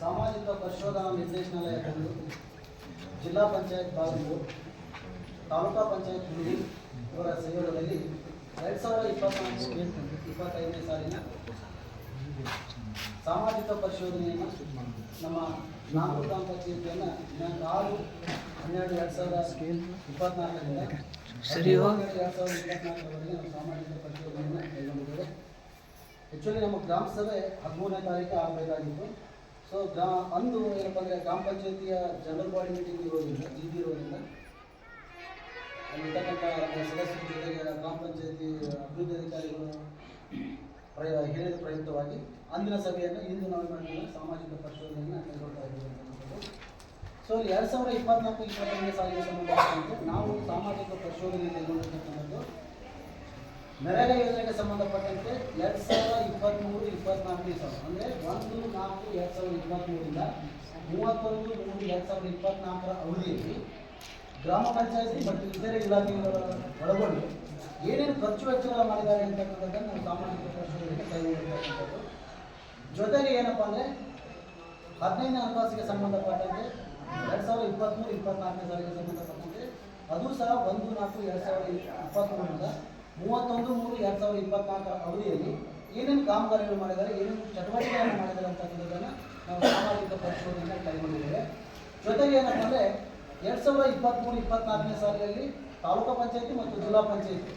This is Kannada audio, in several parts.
ಸಾಮಾಜಿಕ ಪರಿಶೋಧನಾ ನಿರ್ದೇಶನಾಲಯ ಕಂಡು ಜಿಲ್ಲಾ ಪಂಚಾಯತ್ ಬಾಗಲೂರು ತಾಲೂಕಾ ಪಂಚಾಯತ್ ಹುಡುಗಿ ಇವರ ಸಹಯೋಗದಲ್ಲಿ ಎರಡು ಸಾವಿರದ ಇಪ್ಪತ್ನಾಲ್ಕು ಇಪ್ಪತ್ತೈದನೇ ಸಾಲಿನ ಸಾಮಾಜಿಕ ಪರಿಶೋಧನೆಯನ್ನು ನಮ್ಮ ನಾಲ್ಕು ಗ್ರಾಮ ಪಂಚಾಯತಿಯನ್ನು ದಿನಾಂಕ ಆರು ಹನ್ನೆರಡು ಎರಡು ಸಾವಿರದ ಇಪ್ಪತ್ನಾಲ್ಕರಿಂದ ಎರಡು ಸಾವಿರದ ಇಪ್ಪತ್ನಾಲ್ಕರವರೆಗೆ ನಾವು ಸಾಮಾಜಿಕ ಪರಿಶೋಧನೆಯನ್ನು ಕೈಗೊಂಡಿದ್ದೇವೆ ಆ್ಯಕ್ಚುಲಿ ನಮ್ಮ ಗ್ರಾಮ ಸಭೆ ಹದಿಮೂರನೇ ತಾರೀಕು ಆಗಬೇಕಾಗಿತ್ತು. ಸೊ ಗ್ರಾ, ಅಂದು ಏನಪ್ಪ ಅಂದರೆ ಗ್ರಾಮ ಪಂಚಾಯತಿಯ ಜನರಲ್ ಬಾಡಿ ಮೀಟಿಂಗ್ ಇರೋದ್ರಿಂದ ಜಿ ಇರೋದ್ರಿಂದ ಅಲ್ಲಿರ್ತಕ್ಕಂಥ ಸದಸ್ಯರ ಜೊತೆಗೆ ಗ್ರಾಮ ಪಂಚಾಯತಿ ಅಭಿವೃದ್ಧಿ ಅಧಿಕಾರಿಗಳು ಪ್ರಯ ಹೇಳಿದ ಪ್ರಯುಕ್ತವಾಗಿ ಅಂದಿನ ಸಭೆಯನ್ನು ಇಂದು ನಾವು ಮಾಡಿದ ಸಾಮಾಜಿಕ ಪರಿಶೋಧನೆಯನ್ನು ಕೈಗೊಳ್ತಾ ಇದ್ದೀವಿ ಅಂತಕ್ಕಂಥದ್ದು ಸೊ ಎರಡು ಸಾವಿರದ ಇಪ್ಪತ್ನಾಲ್ಕು ಇಪ್ಪತ್ತೈದನೇ ಸಾಲಿಗೆ ಸಂಬಂಧಪಟ್ಟಂತೆ ನಾವು ಸಾಮಾಜಿಕ ಪರಿಶೋಧನೆ ಕೈಗೊಂಡಿರ್ತಕ್ಕಂಥದ್ದು ನರೇಗಾ ಯೋಜನೆಗೆ ಸಂಬಂಧಪಟ್ಟಂತೆ ಎರಡು ಸಾವಿರದ ಇಪ್ಪತ್ತ್ಮೂರು ಇಪ್ಪತ್ನಾಲ್ಕನೇ ಸಾವಿರ ಅಂದರೆ ಒಂದು, ನಾಲ್ಕು, ಎರಡು ಸಾವಿರದ ಇಪ್ಪತ್ತ್ಮೂರಿಂದ ಮೂವತ್ತೊಂದು, ಮೂರು, ಎರಡು ಸಾವಿರದ ಇಪ್ಪತ್ನಾಲ್ಕರ ಅವಧಿಯಲ್ಲಿ ಗ್ರಾಮ ಪಂಚಾಯತಿ ಮತ್ತು ಇತರೆ ಇಲಾಖೆಗಳ ಒಳಗೊಂಡು ಏನೇನು ಖರ್ಚು ವೆಚ್ಚಗಳ ಮಾಡಿದ್ದಾರೆ ಅಂತಕ್ಕಂಥದ್ದನ್ನು ನಾವು ಸಾಮಾಜಿಕ ಪ್ರಶ್ನೆಗಳಿಗೆ ಕೈಗೊಂಡಿರ್ತಕ್ಕಂಥದ್ದು ಜೊತೆಗೆ ಏನಪ್ಪ ಅಂದರೆ ಹದಿನೈದನೇ ಹಣಕಾಸಿಗೆ ಸಂಬಂಧಪಟ್ಟಂತೆ ಎರಡು ಸಾವಿರದ ಇಪ್ಪತ್ತ್ಮೂರು ಇಪ್ಪತ್ನಾಲ್ಕನೇ ಸಾಲಿಗೆ ಸಂಬಂಧಪಟ್ಟಂತೆ, ಅದು ಸಹ ಒಂದು, ನಾಲ್ಕು, ಎರಡು ಸಾವಿರದ ಇಪ್ಪತ್ತ್ಮೂರರಿಂದ ಮೂವತ್ತೊಂದು, ಮೂರು, ಎರಡು ಸಾವಿರದ ಇಪ್ಪತ್ನಾಲ್ಕರ ಅವಧಿಯಲ್ಲಿ ಏನೇನು ಕಾಮಗಾರಿಗಳು ಮಾಡಿದ್ದಾರೆ, ಏನೇನು ಚಟುವಟಿಕೆಗಳನ್ನು ಮಾಡಿದ್ದಾರೆ ಅಂತಕ್ಕಂಥದ್ದನ್ನು ನಾವು ಸಾಮಾಜಿಕ ಪರಿಶೋಧನೆ ಕೈಗೊಂಡಿದ್ದೇವೆ. ಜೊತೆಗೆ ಏನಪ್ಪ ಅಂದರೆ ಎರಡು ಸಾವಿರದ ಇಪ್ಪತ್ತ್ಮೂರು ಇಪ್ಪತ್ನಾಲ್ಕನೇ ಸಾಲಿನಲ್ಲಿ ತಾಲೂಕು ಪಂಚಾಯತಿ ಮತ್ತು ಜಿಲ್ಲಾ ಪಂಚಾಯತಿ.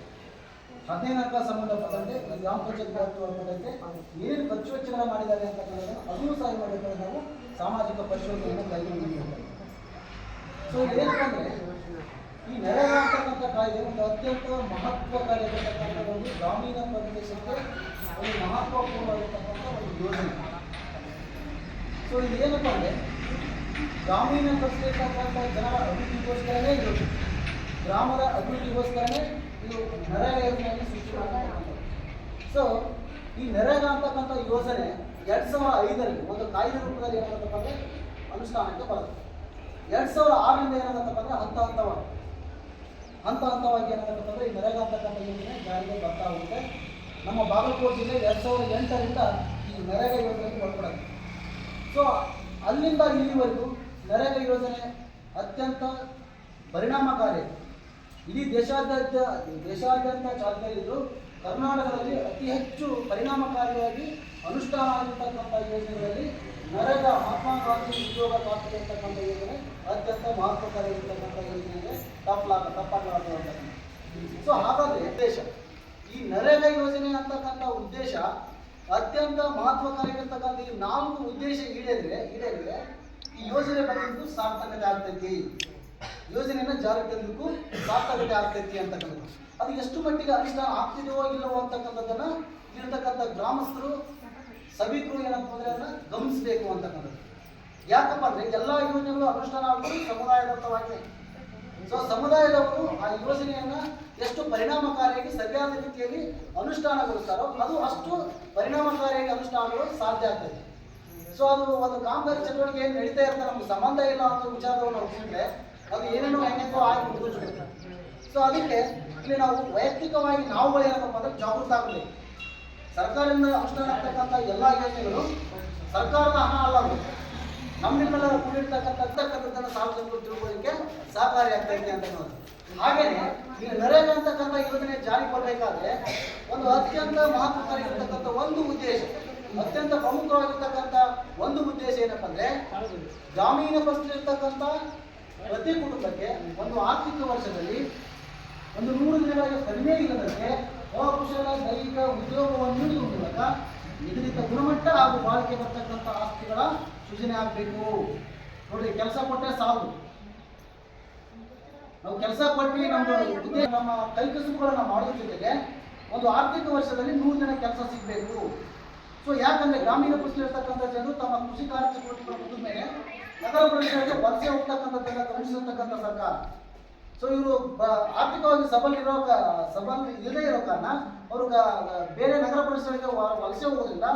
ಹದಿನೈದು ಹಣಕಾಸು ಸಂಬಂಧಪಟ್ಟಂತೆ ಗ್ರಾಮ ಪಂಚಾಯತ್ ಸಂಬಂಧಪಟ್ಟಂತೆ ಏನೇನು ಖರ್ಚು ವೆಚ್ಚಗಳ ಮಾಡಿದ್ದಾರೆ ಅಂತಕ್ಕಂಥದ್ದನ್ನು ಅದನ್ನು ಸಹ ಮಾಡಬೇಕಾದ್ರೆ ಮಾಡಬೇಕು ನಾವು ಸಾಮಾಜಿಕ ಪರಿಶೋಧನೆಯನ್ನು ಕೈಗೊಂಡಿದ್ದೇವೆ. ಸೊ ಏನಪ್ಪ ಅಂದರೆ ಈ ನೆರೆ ಅಂತಕ್ಕಂಥ ಕಾಯ್ದೆ ಒಂದು ಅತ್ಯಂತ ಮಹತ್ವಕಾರಿಯಾಗಿರ್ತಕ್ಕಂಥ ಒಂದು ಗ್ರಾಮೀಣ ಪ್ರದೇಶಕ್ಕೆ ಒಂದು ಮಹತ್ವಪೂರ್ಣವಾಗಿರ್ತಕ್ಕಂಥ ಒಂದು ಯೋಜನೆ. ಸೊ ಇದು ಏನಪ್ಪ ಅಂದರೆ ಗ್ರಾಮೀಣ ಪ್ರದೇಶಕ್ಕಂಥ ಜನರ ಅಭಿವೃದ್ಧಿಗೋಸ್ಕರನೇ ಇದು. ಗ್ರಾಮದ ಅಭಿವೃದ್ಧಿಗೋಸ್ಕರನೇ ಇದು ನರೇಗಾ ಯೋಜನೆಯನ್ನು ಸೃಷ್ಟಿ ಸೊ ಈ ನರೇಗಾ ಅಂತಕ್ಕಂಥ ಯೋಜನೆ ಎರಡು ಸಾವಿರದ ಐದರಲ್ಲಿ ಒಂದು ಕಾಯ್ದೆ ರೂಪದಲ್ಲಿ ಏನಾಗುತ್ತಪ್ಪ ಅಂದರೆ ಅನುಷ್ಠಾನಕ್ಕೆ ಬರುತ್ತೆ. ಎರಡು ಸಾವಿರದ ಆರರಿಂದ ಏನಾಗತ್ತಪ್ಪ ಅಂದರೆ ಹಂತ ಹಂತವಾಗಿ ಹಂತ ಹಂತವಾಗಿ ಏನಾಗಬೇಕಂದ್ರೆ ಈ ನರೇಗಾ ಅಂತಕ್ಕಂಥ ಯೋಜನೆ ಜಾರಿಗೆ ಬರ್ತಾ ಹೋಗುತ್ತೆ ನಮ್ಮ ಬಾಗಲಕೋಟೆ ಜಿಲ್ಲೆ ಎರಡು ಸಾವಿರದ ಎಂಟರಿಂದ ಈ ನರೇಗಾ ಯೋಜನೆಗೆ ಒಳಪಡುತ್ತೆ ಸೊ ಅಲ್ಲಿಂದ ಇಲ್ಲಿವರೆಗೂ ನರೇಗಾ ಯೋಜನೆ ಅತ್ಯಂತ ಪರಿಣಾಮಕಾರಿ. ಇಡೀ ದೇಶಾದ್ಯಂತ ದೇಶಾದ್ಯಂತ ಚಾಲ್ತಿಯಲ್ಲಿದ್ದು ಕರ್ನಾಟಕದಲ್ಲಿ ಅತಿ ಹೆಚ್ಚು ಪರಿಣಾಮಕಾರಿಯಾಗಿ ಅನುಷ್ಠಾನ ಆಗಿರ್ತಕ್ಕಂಥ ಯೋಜನೆಗಳಲ್ಲಿ ನರೇಗಾ ಮಹಾತ್ಮ ಗಾಂಧಿ ಉದ್ಯೋಗ ಖಾತ್ರಿ ಅಂತಕ್ಕಂಥ ಯೋಜನೆ, ಅತ್ಯಂತ ಮಹತ್ವಕಾರಿ ಇರ್ತಕ್ಕಂಥ ಯೋಜನೆಗೆ ತಪ್ಪಲಾಗ ಅಂತ ಸೊ ಹಾಗಾದ್ರೆ ಉದ್ದೇಶ. ಈ ನರೇಗಾ ಯೋಜನೆ ಅಂತಕ್ಕಂಥ ಉದ್ದೇಶ ಅತ್ಯಂತ ಮಹತ್ವಕಾರಿಯಾಗಿರ್ತಕ್ಕಂಥ ಈ ನಾಲ್ಕು ಉದ್ದೇಶ ಈಡೇರಿದ್ರೆ ಈಡೇರಿದ್ರೆ ಈ ಯೋಜನೆ ಬಂದಿದ್ದು ಸಾರ್ಥಕತೆ ಆಗ್ತೈತಿ. ಯೋಜನೆಯನ್ನು ಜಾರಿಗೆ ತಂದಕ್ಕೂ ಸಾರ್ಥಕತೆ ಆಗ್ತೈತಿ ಅಂತಕ್ಕಂಥದ್ದು. ಅದು ಎಷ್ಟು ಮಟ್ಟಿಗೆ ಅನುಷ್ಠಾನ ಆಗ್ತಿದೆಯೋ ಇಲ್ಲವೋ ಅಂತಕ್ಕಂಥದ್ದನ್ನು ಇರತಕ್ಕಂಥ ಗ್ರಾಮಸ್ಥರು ಸಭಿಕರು ಏನಪ್ಪ ಅಂದ್ರೆ ಅದನ್ನ ಗಮನಿಸಬೇಕು ಅಂತಕ್ಕಂಥದ್ದು. ಯಾಕಪ್ಪ ಅಂದ್ರೆ ಎಲ್ಲ ಯೋಜನೆಗಳು ಅನುಷ್ಠಾನ ಆಗುವುದು ಸಮುದಾಯದತ್ತವಾಗಿದೆ ಸೊ ಸಮುದಾಯದವರು ಆ ಯೋಜನೆಯನ್ನ ಎಷ್ಟು ಪರಿಣಾಮಕಾರಿಯಾಗಿ, ಸರಿಯಾದ ರೀತಿಯಲ್ಲಿ ಅನುಷ್ಠಾನಗೊಳಿಸ್ತಾರೋ ಅದು ಅಷ್ಟು ಪರಿಣಾಮಕಾರಿಯಾಗಿ ಅನುಷ್ಠಾನಗಳು ಸಾಧ್ಯ ಆಗ್ತದೆ. ಸೊ ಅದು ಒಂದು ಕಾಮಗಾರಿ ಚಟುವಟಿಕೆ ಏನು ನಡೀತಾ ಇರ್ತಾರೆ ನಮ್ಗೆ ಸಂಬಂಧ ಇಲ್ಲ ಅನ್ನೋ ವಿಚಾರವನ್ನು ನಾವು ಅದು ಏನೇನೋ ಏನೇನೋ ಆಗಿ ಮುಗಿಸ್ಬಿಡ್ತಾರೆ ಸೊ ಅದಕ್ಕೆ ಇಲ್ಲಿ ನಾವು ವೈಯಕ್ತಿಕವಾಗಿ ನಾವುಗಳು ಏನಪ್ಪ ಅಂದ್ರೆ ಜಾಗೃತ ಆಗಬೇಕು. ಸರ್ಕಾರದಿಂದ ಅನುಷ್ಠಾನ ಎಲ್ಲ ಯೋಜನೆಗಳು ಸರ್ಕಾರದ ಹಣ ಅಲ್ಲ ನಮ್ಮಿಂದ ಕೂಡಿರ್ತಕ್ಕಂಥ ಕೂಡಿರ್ತಕ್ಕಂಥದ್ದನ್ನು ಸಾರ್ವಜನಿಕರು ಸಹಕಾರಿ ಆಗ್ತೈತೆ ಅಂತ ಅನ್ನೋದು ಹಾಗೇನೆ ಈ ನರೇಗಾ ಅಂತಕ್ಕಂಥ ಯೋಜನೆ ಜಾರಿ ಬರಬೇಕಾದ್ರೆ ಒಂದು ಅತ್ಯಂತ ಮಹತ್ವಕಾರಿರ್ತಕ್ಕಂಥ ಒಂದು ಉದ್ದೇಶ, ಅತ್ಯಂತ ಪ್ರಮುಖವಾಗಿರ್ತಕ್ಕಂಥ ಒಂದು ಉದ್ದೇಶ ಏನಪ್ಪ ಅಂದ್ರೆ ಗ್ರಾಮೀಣ ಪರಿಸ್ಥಿತಿರ್ತಕ್ಕಂಥ ಪ್ರತಿ ಕುಟುಂಬಕ್ಕೆ ಒಂದು ಆರ್ಥಿಕ ವರ್ಷದಲ್ಲಿ ಒಂದು ನೂರು ದಿನಗಳಿಗೆ ಕಡಿಮೆ ಇಲ್ಲದಂತೆ ಅಕುಶಲ ದೈಹಿಕ ಉದ್ಯೋಗವನ್ನು ನೀಡುವ ಮೂಲಕ ನಿಗದಿತ ಗುಣಮಟ್ಟ ಹಾಗೂ ಬಾಳಿಕೆ ಬರ್ತಕ್ಕಂಥ ಆಸ್ತಿಗಳ ಸೃಜನೆ ಆಗಬೇಕು. ನೋಡ್ರಿ, ಕೆಲಸ ಕೊಟ್ಟರೆ ಸಾಲು ನಾವು ಕೆಲಸ ಕೊಟ್ಟು ನಮ್ಮ ಉದ್ಯೋಗ ನಮ್ಮ ಕೈಕಸುಬುಗಳನ್ನ ಮಾಡೋದ್ರ ಜೊತೆಗೆ ಒಂದು ಆರ್ಥಿಕ ವರ್ಷದಲ್ಲಿ ನೂರು ಜನ ಕೆಲಸ ಸಿಗಬೇಕು. ಸೊ ಯಾಕಂದ್ರೆ ಗ್ರಾಮೀಣ ಕೃಷಿ ಇರ್ತಕ್ಕಂಥ ಜನರು ತಮ್ಮ ಕೃಷಿ ಕಾರ್ಯ ಚಟುವಟಿಕೆಗಳ ಮೇಲೆ ನಗರ ಪ್ರದೇಶಗಳಿಗೆ ವಲಸೆ ಹೋಗ್ತಕ್ಕಂಥದ್ದನ್ನ ಗಮನಿಸಿರ್ತಕ್ಕಂಥ ಸರ್ಕಾರ. ಸೊ ಇವರು ಆರ್ಥಿಕವಾಗಿ ಸಬಲ್ ಇರೋ ಕ- ಸಬಲ್ ಇಲ್ಲದೆ ಇರೋ ಕಾರಣ ಅವರು ಬೇರೆ ನಗರ ಪ್ರದೇಶಗಳಿಗೆ ವಲಸೆ ಹೋಗೋದ್ರಿಂದ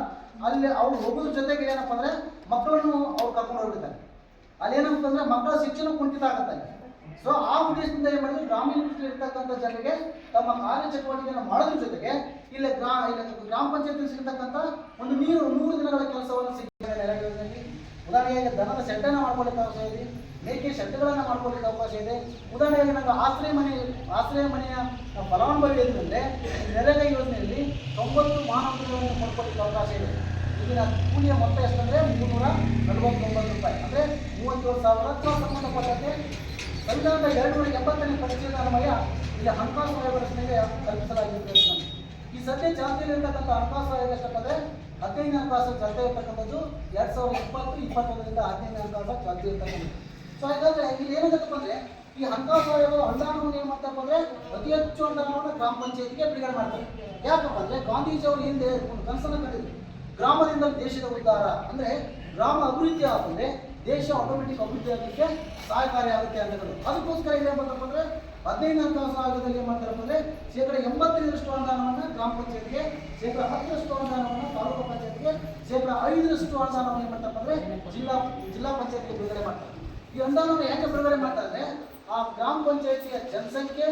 ಅಲ್ಲಿ ಅವ್ರು ಹೋಗೋದ್ರ ಜೊತೆಗೆ ಏನಪ್ಪ ಅಂದ್ರೆ ಮಕ್ಕಳನ್ನು ಅವ್ರು ಕರ್ಕೊಂಡು ಹೋಗ್ಬಿಡ್ತಾರೆ. ಅಲ್ಲಿ ಏನಪ್ಪ ಅಂದ್ರೆ ಮಕ್ಕಳ ಶಿಕ್ಷಣ ಕುಂಠಿತ ಆಗುತ್ತೆ ಸೊ ಆ ಉದ್ದೇಶದಿಂದ ಏನ್ ಮಾಡಿದ್ರು, ಗ್ರಾಮೀಣ ಇರ್ತಕ್ಕಂಥ ಜನರಿಗೆ ತಮ್ಮ ಕಾರ್ಯ ಚಟುವಟಿಕೆಯನ್ನು ಮಾಡೋದ್ರ ಜೊತೆಗೆ ಇಲ್ಲಿ ಗ್ರಾ, ಇಲ್ಲಿ ಗ್ರಾಮ ಪಂಚಾಯತ್ ಸಿಗತಕ್ಕಂಥ ಒಂದು ನೀರು, ನೂರು ದಿನಗಳ ಕೆಲಸವನ್ನು ಸಿಗ್ತಾರೆ ದನದ ಶೆಡ್ಡನ್ನು ಮಾಡ್ಕೊಳ್ಳಿಕ್ಕೆ ಅವಕಾಶ ಇದೆ, ಮೇಕೆ ಶೆಡ್ಗಳನ್ನು ಮಾಡ್ಕೊಳ್ಳಿಕ್ಕೆ ಅವಕಾಶ ಇದೆ. ಉದಾಹರಣೆಗೆ ನಮ್ಮ ಆಶ್ರಯ ಮನೆ, ಆಶ್ರಯ ಮನೆಯ ಫಲಾನುಭವಿ ಏನಂದರೆ ನೆರೆಗೆ ಯೋಜನೆಯಲ್ಲಿ ತೊಂಬತ್ತು ಮಾನವಗಳನ್ನು ಕೊಡ್ಕೊಳ್ಳಿಕ್ಕೆ ಅವಕಾಶ ಇದೆ. ಇದನ್ನ ಕೂಲಿಯ ಮೊತ್ತ ಎಷ್ಟಂದ್ರೆ ಮುನ್ನೂರ ನಲವತ್ತೊಂಬತ್ತು ರೂಪಾಯಿ. ಅಂದರೆ ಮೂವತ್ತೇಳು ಸಾವಿರ ಅಥವಾ ಸಂಬಂಧಪಟ್ಟಂತೆ ಸಂವಿಧಾನದ ಎರಡು ನೂರ ಎಪ್ಪತ್ತನೇ ಪರಿಚಯದ ಅನ್ವಯ ಇಲ್ಲಿ ಹಣಕಾಸು ರಚನೆಗೆ ಕಲ್ಪಿಸಲಾಗಿರುತ್ತದೆ. ಈ ಸದ್ಯ ಚಾಲ್ತಿಯಲ್ಲಿರ್ತಕ್ಕಂಥ ಹಣಕಾಸು ಅಂದ್ರೆ ಹದಿನೈದನೇ ಹಣಕಾಸು ಚಾಲ್ತಿ ಇರ್ತಕ್ಕಂಥದ್ದು ಎರಡ್ ಸಾವಿರದ ಇಪ್ಪತ್ತು, ಇಪ್ಪತ್ತೊಂದರಿಂದ ಹದಿನೈದನೇ ಹಣಕಾಸು ಚಾಲ್ತಿ ಇರ್ತಕ್ಕಂಥದ್ದು. ಸೊ ಹಾಗಾದ್ರೆ ಇಲ್ಲಿ ಏನಾಗತ್ತಪ್ಪ ಅಂದ್ರೆ, ಈ ಆಯೋಗ ಅನುದಾನವನ್ನು ಏನ್ ಮಾಡ್ತಾರಪ್ಪ ಅಂದ್ರೆ, ಅತಿ ಹೆಚ್ಚು ಅನುದಾನವನ್ನು ಗ್ರಾಮ ಪಂಚಾಯತಿಗೆ ಬಿಡುಗಡೆ ಮಾಡ್ತಾರೆ. ಯಾಕಪ್ಪ ಅಂದ್ರೆ ಗಾಂಧೀಜಿ ಅವರು ಹಿಂದೆ ಒಂದು ಕನಸನ್ನು ಕಂಡಿದ್ರು. ಗ್ರಾಮದಿಂದ ದೇಶದ ಉದ್ಧಾರ ಅಂದ್ರೆ ಗ್ರಾಮ ಅಭಿವೃದ್ಧಿ ಆದ್ರೆ ದೇಶ ಆಟೋಮೆಟಿಕ್ ಅಭಿವೃದ್ಧಿ ಆಗಲಿಕ್ಕೆ ಸಹಕಾರಿ ಆಗುತ್ತೆ ಅಂತ ಅದಕ್ಕೋಸ್ಕರ ಏನು ಮಾಡ್ತಾರಪ್ಪ ಅಂದ್ರೆ ಹದಿನೈದು ಸಾವಿರದಲ್ಲಿ ಆಯೋಗದಲ್ಲಿ ಏನು ಮಾಡ್ತಾರಪ್ಪ ಶೇಕಡ ಎಂಬತ್ತೈದರಷ್ಟು ಅನುದಾನವನ್ನು ಗ್ರಾಮ ಪಂಚಾಯತ್ಗೆ, ಶೇಕಡ ಹತ್ತರಷ್ಟು ಅನುದಾನವನ್ನು ತಾಲೂಕು ಪಂಚಾಯತ್ಗೆ, ಶೇಕಡ ಐದರಷ್ಟು ಅನುದಾನವನ್ನು ಏನು ಮಾಡ್ತಾರಪ್ಪ ಅಂದ್ರೆ ಜಿಲ್ಲಾ ಜಿಲ್ಲಾ ಪಂಚಾಯತ್ಗೆ ಬಿಡುಗಡೆ ಮಾಡ್ತಾರೆ. ಈ ಅನುದಾನವನ್ನು ಯಾಕೆ ಬಿಡುಗಡೆ ಮಾಡ್ತಾರೆ ಆ ಗ್ರಾಮ ಪಂಚಾಯತಿಯ ಜನಸಂಖ್ಯೆ,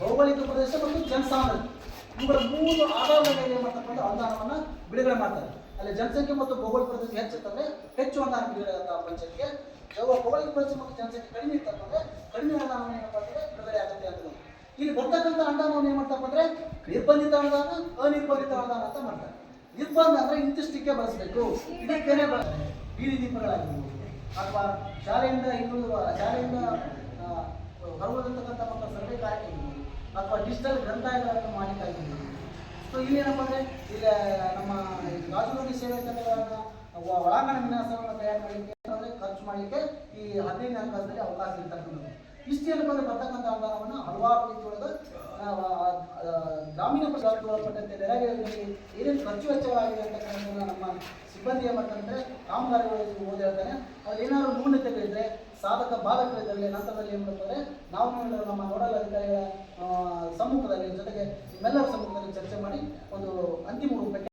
ಭೌಗೋಳಿಕ ಪ್ರದೇಶ ಮತ್ತು ಜನಸಾಂದ್ರತೆ ಇವುಗಳ ಮೂರು ಆಧಾರದ ಮೇಲೆ ಏನು ಮಾಡ್ತಾರೆ ಅಂದ್ರೆ ಅನುದಾನವನ್ನು ಬಿಡುಗಡೆ ಮಾಡ್ತಾರೆ. ಅಲ್ಲಿ ಜನಸಂಖ್ಯೆ ಮತ್ತು ಭೌಗೋಳಿಕ ಪ್ರದೇಶ ಹೆಚ್ಚುತ್ತಂದ್ರೆ ಹೆಚ್ಚು ಅನುದಾನ ಬಿಡುಗಡೆ ಆಗುತ್ತೆ ಆ ಪಂಚಾಯತ್ಗೆ. ಯಾವ ಭೌಗೋಳಿಕ ಪ್ರದೇಶ ಮತ್ತು ಜನಸಂಖ್ಯೆ ಕಡಿಮೆ ಇತ್ತಂದ್ರೆ ಕಡಿಮೆ ಅನುದಾನವನ್ನು ಏನಪ್ಪ ಅಂದ್ರೆ ಬಿಡುಗಡೆ ಆಗುತ್ತೆ ಅಂತ ಇಲ್ಲಿ ಬರ್ತಕ್ಕಂಥ ಅನುದಾನವನ್ನು ಏನು ಮಾಡ್ತಪ್ಪ ಅಂದ್ರೆ ನಿರ್ಬಂಧಿತ ಅನುದಾನ ಅನಿರ್ಬಂಧಿತ ಅನುದಾನ ಅಂತ ಮಾಡ್ತಾರೆ ನಿರ್ಬಂಧ ಅಂದ್ರೆ ಇಂತಿಷ್ಟಕ್ಕೆ ಬಳಸಬೇಕು. ಇದಕ್ಕೆ ಬೀದಿ ದೀಪಗಳಾಗಿರ್ಬೋದು. ಅಥವಾ ಶಾಲೆಯಿಂದ ಇನ್ನೊಂದು ಶಾಲೆಯಿಂದ ಆ, ಹೊರಗೋಗಿರ್ತಕ್ಕಂಥ ಮಕ್ಕಳ ಸರ್ವೆ ಕಾರ್ಯಕ್ರಮ ಅಥವಾ ಡಿಜಿಟಲ್ ಗ್ರಂಥಾಲಯಗಳನ್ನು ಮಾಡಿಕಾಗಿರ್ಬೋದು ಸೊ ಇಲ್ಲಿ ಏನಪ್ಪ ಅಂದರೆ ಈಗ ನಮ್ಮ ರಾಜರೋಗಿ ಸೇವೆ ತಂಡಗಳನ್ನು ಒಳಾಂಗಣ ವಿನ್ಯಾಸವನ್ನು ತಯಾರು ಮಾಡಲಿಕ್ಕೆ ಮಾಡಲಿಕ್ಕೆ ಈ ಹದಿನೈದನೇ ಹಣಕಾಸಿನಲ್ಲಿ ಅವಕಾಶ ಇರ್ತಕ್ಕಂಥದ್ದು. ಇಷ್ಟು ಅಂದರೆ ಬರ್ತಕ್ಕಂಥ ಅನುದಾನವನ್ನು ಹಲವಾರು ರೀತಿಯೊಳಗೆ ಗ್ರಾಮೀಣ ಪ್ರದೇಶಕ್ಕೆ ಒಳಪಟ್ಟಂತೆ ನೆರವೇರಿನಲ್ಲಿ ಏನೇನು ಖರ್ಚು ವೆಚ್ಚಗಳಾಗಿದೆ ಅಂತಕ್ಕಂಥದ್ದನ್ನು ನಮ್ಮ ಸಿಬ್ಬಂದಿಯ ಮಟ್ಟಂದ್ರೆ ಕಾಮಗಾರಿಗಳು ಓದಿ ಹೇಳ್ತಾನೆ. ಅವ್ರು ಏನಾದ್ರು ನ್ಯೂನತೆಗಳಿದ್ರೆ, ಸಾಧಕ ಬಾಧಕಗಳಿದ್ದಲ್ಲಿ ನಂತರದಲ್ಲಿ ಏನು ಮಾಡ್ತಾರೆ ನಾವು ನಮ್ಮ ನೋಡಲ್ ಅಧಿಕಾರಿಗಳ ಸಮ್ಮುಖದಲ್ಲಿ, ಜೊತೆಗೆ ನಿಮ್ಮೆಲ್ಲರ ಸಮ್ಮುಖದಲ್ಲಿ ಚರ್ಚೆ ಮಾಡಿ ಒಂದು ಅಂತಿಮ ರೂಪಕ್ಕೆ